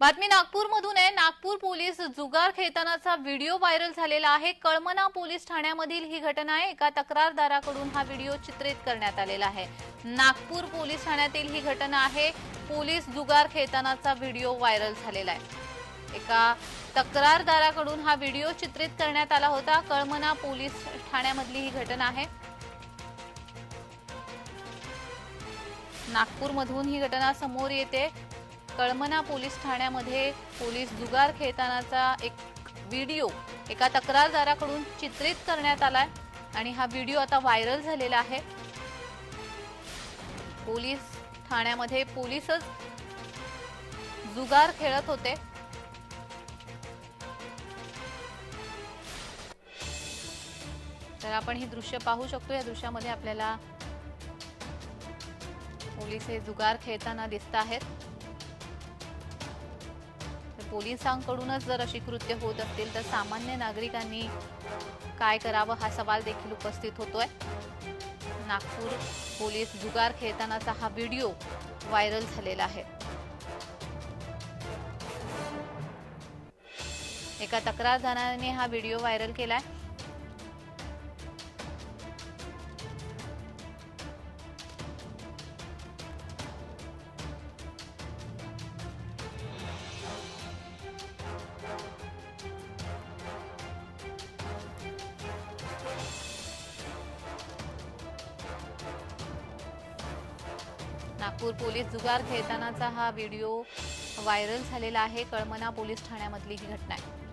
बातमी नागपूरमधून आहे. नागपूर पोलीस जुगार खेळतानाचा व्हिडिओ व्हायरल झालेला आहे. कळमना पोलीस ठाण्यामधील ही घटना आहे. एका तक्रारदाराकडून हा व्हिडिओ चित्रित करण्यात आलेला आहे. नागपूर पोलीस ठाण्यातील ही घटना आहे. पोलीस जुगार खेळतानाचा व्हिडिओ व्हायरल झालेला आहे. एका तक्रारदाराकडून हा व्हिडिओ चित्रित करण्यात आला होता. कळमना पोलीस ठाण्यामधली ही घटना आहे. नागपूरमधून ही घटना समोर येते. कळमना पोलीस ठाण्यामध्ये पोलीस जुगार खेळतानाचा एक व्हिडिओ एका तक्रारदाराकडून चित्रित करण्यात आलाय आणि हा व्हिडिओ आता व्हायरल झालेला आहे. पोलीस ठाण्यामध्ये पोलीसच जुगार खेळत होते. तर आपण ही दृश्य पाहू शकतो. या दृश्यामध्ये आपल्याला पोलीस हे जुगार खेळताना दिसत आहेत. पोलिसांकडूनच जर अशी कृत्य होत असतील तर सामान्य नागरिकांनी काय करावं हा सवाल देखील उपस्थित होतोय. नागपूर पोलीस जुगार खेळतानाचा हा व्हिडिओ व्हायरल झालेला आहे. एका तक्रारदाराने हा व्हिडिओ व्हायरल केलाय. नागपूर पोलीस जुगार खेळतानाचा हा व्हिडिओ व्हायरल झालेला आहे. कळमना पोलीस ठाण्यामधली ही घटना आहे.